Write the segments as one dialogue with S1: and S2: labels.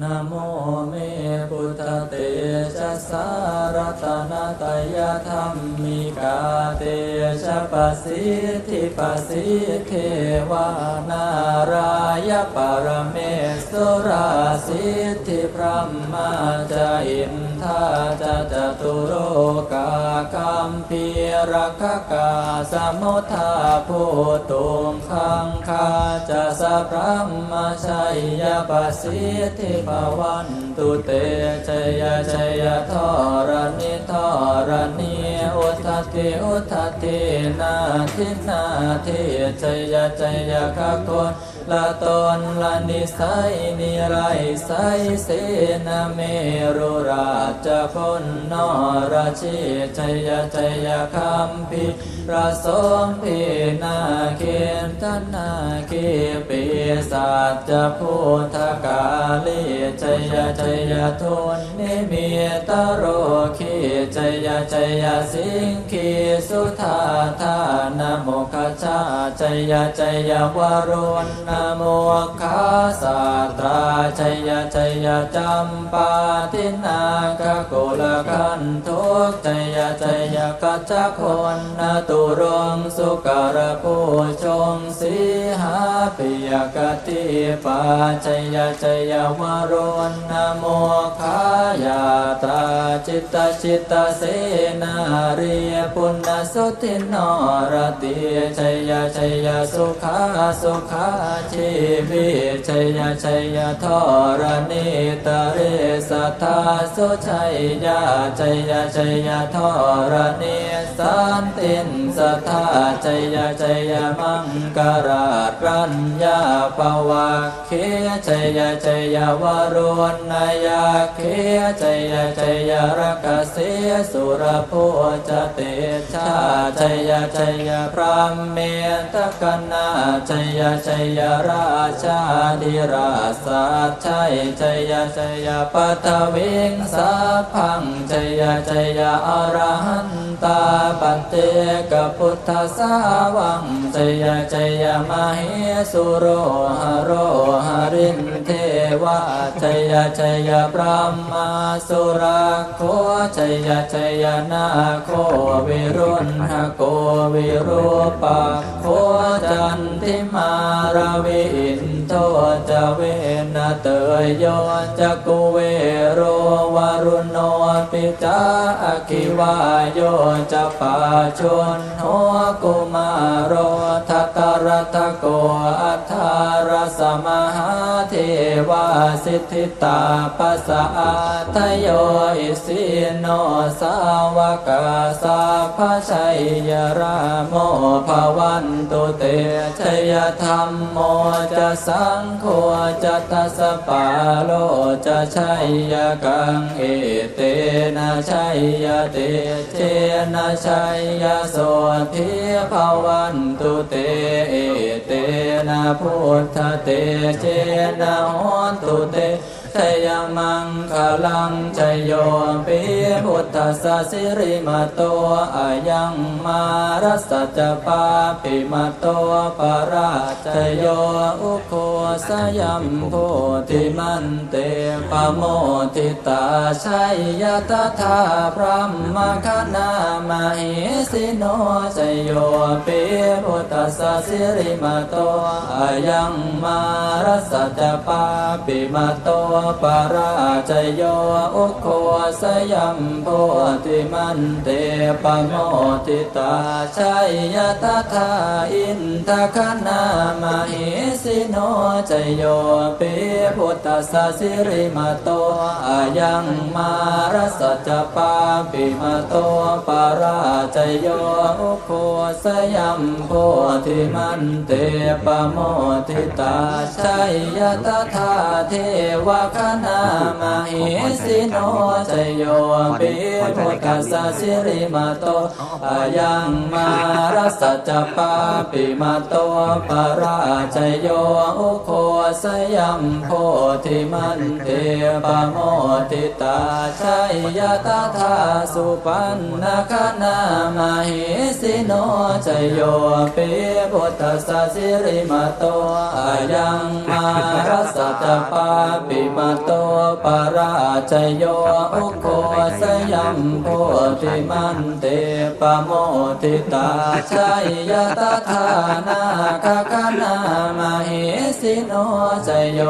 S1: นโมเมพุทธเตชะสารตนาตยธรรมมิกาเตชะปสิทธิปสิทเทวานารายปรเมสุราสิทธิพระมาจาอินทาจะจตุโรกา คัมพีรักขกาสมุทาภูตุงคังคาจะสัพพมาชัยยปสิทธิภวันตุเตชยชยทรณิทรณิอุทธติอุทธตินาทินาทิชยชยขคนละตนละนิสัยนิไรไสเสนาเมรุราชพลนรชิชยชยคัมพิระสมพินาเขียนทนาเขีปีศาจจะพุทธกาลีชยชยทุนนิมิตโรขีชยชยสิงคีสุธาธานโมคชาชยชยวรุณนโมคาสาตราชยชยจำปาทินาคกุลกันทุกชยชยกัจจคนนตุรงสุการผู้ชงสีหาปิยกติปาชยชยวรณนโมคายาตาจิตตจิตตเสนารีปุณสุทินนรติชยชยสุขาสุขาชีวิชยชยทรณิตเรสัทธาสุชัยยาชยชยทรรณิสันตินสัทธาชยชยมังกรารัญญาปวะเคชยชยวรุณนายาเคชยชยรักเสสุรโพจเตชาชยชยพระเมตกนาชยชยราชาดิราสาชัยชยชยปัทวิงสาพังชยชยอรหัน ตาปันเตกพุทธสาวังชยชยมเหสุโรหโรหรินเทวาชยชยพระมาสุรโคชยชยนาโควิรุณหโกวิรูปะโคจันทิมาราวินโทจเวนเตยโยจักกุเวโรวารุณโนปิจาอคิวายโยจะปาชนหัวกุมารโรทัต รทโกอัทธารสมหาเทวาสิทธิตาปัสสะทโยอิสิโนสาวกาสาพชัยยราโมภวันตุเตชยธรรมโมจะสังโฆจะทัสปาโลจะชัยยกังเอเตนะชัยยเตเชนะชัยยโสทิภวันตุเตเอเตนะพุทธเตเจนะโหตุเต ชยมังคลังชยโยปิพุทธสสิริมาโตอายังมารัสสจปาปิมาโตปราชโยอุโคสยัมโพธิมันเตปโมทิตาชัยยตถาพระมคณามหิสิโนชยโยปิพุทธสสิริมาโตอายังมารัสสจปาปิมาโตปราจโยอุโคสยัมโพธิมันเตปโมทิตาชัยยตถาอินทคณามหิสิโนจโยปิพุทธสสิริมาโตอายังมารสจปาปิมาโตปราจโยอุโคสยัมโพธิมันเตปโมทิตาชัยยตถาเทวคณามาหิสิโนจโยปิพุทธสสิริมาโตอายังมารัสจปาปิมาโตปราจโยอุโคสยัมโพธิมันเทปโมทิตาชัยยตถาสุปันนาคณามาหิสิโนจโยปิพุทธสสิริมาโตอายังมารัสจปาปิมามาโตปาราจโยอุโคสยัมโพธิมันเตปโมทิตาชัยยตถานาคคณามเหสิโนจโย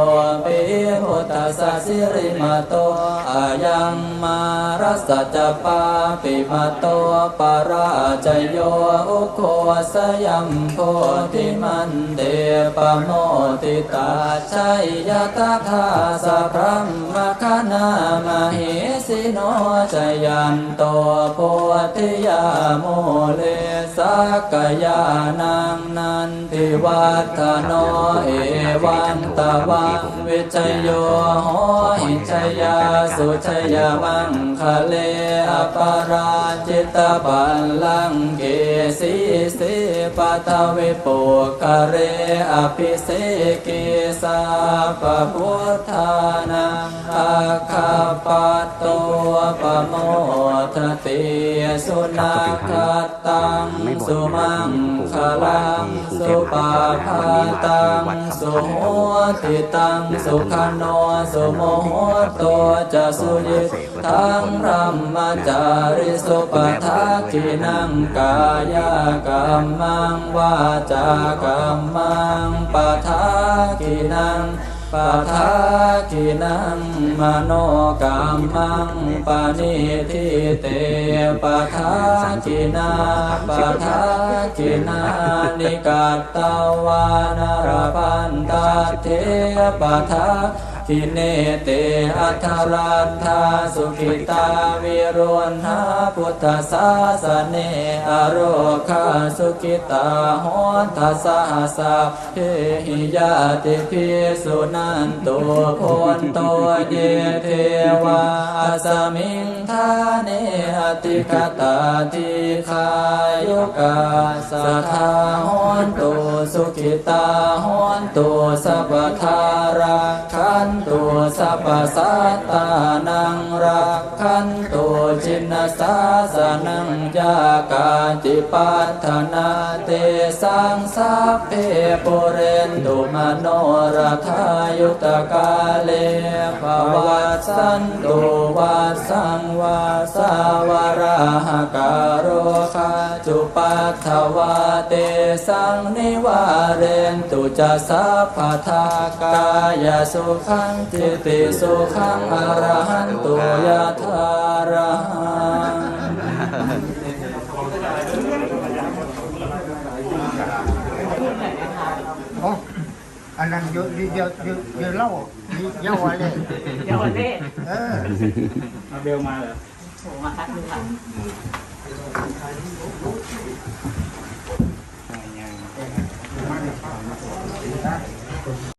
S1: ปิพุทธสสิริมาโตอายังมารัสจปาปิมาโตปาราจโยอุโคสยัมโพธิมันเตปโมทิตาชัยยตถาสัพพมมคณามเหสิโนจยันโตโพธิยาโมเลสักยานังนันทิวัฒโนเอวันตะวังวิจโยโหหิชยาสุชยามังคะเลอปราจิตปัลลังเกสีสิปัทวิปุกะเรอภิเสกิสาปพุทธานังอาคาปัตโตปะโมทติสุนัขตังสุมังคลังสุปาพาตังสุโหติตังสุขโนสุโมโหโตจะสุยิทังรัมมจาริสุปทักขินังกายกัมมังวาจากัมมังปทักขินัง ปะทากินังมโนกรรมังปานิทิเตปะทากินาปะทากินานิกาตตวานารพันตาเทปะทา กิเนเตอัทรันทาสุขิตาวิรุณหาพุทธศาสเนอโรคาสุขิตาหอนทัสสะเพหิยาติพิสุนันตุพนโตเยเทวาสมิงทาเนอติคตาทิคายุกาสทาหอนตุสุขิตาหอนตุสัพพทา ปสัตตานังรักขันตุจินสาากาจิปัฏฐนาเตสังสัพเพปุเรนตุมโนรทายุตกาเลภวัสันตุวัสังวาสาวราหการโรคาจุปัฏฐวาเตสังนิวาเรนตุจะสัพพทากายสุขังจิติสุขังอรหันตุยะธารหั
S2: อันนั้นเยอะเยอะเยอะเยอะเยอะเล่าเยอะวะเลย
S3: เยววันนี้
S2: เออ
S4: มาเบลมาเหรอ
S3: โอ้มาคัดดูค่ะ